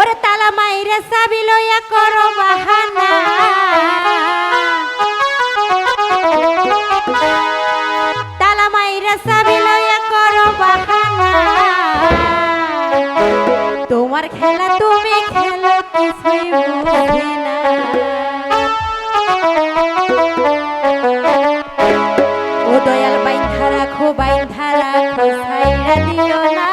ওরে তালা মাইরে চাবি লইয়া করো বাহানা। তালা মাইরে করো তোমার খেলা তুমি খেলো কিছুই বুঝে না। ও দয়াল বাইন্ধা রাখো বাইন্ধা রাখো দিও না।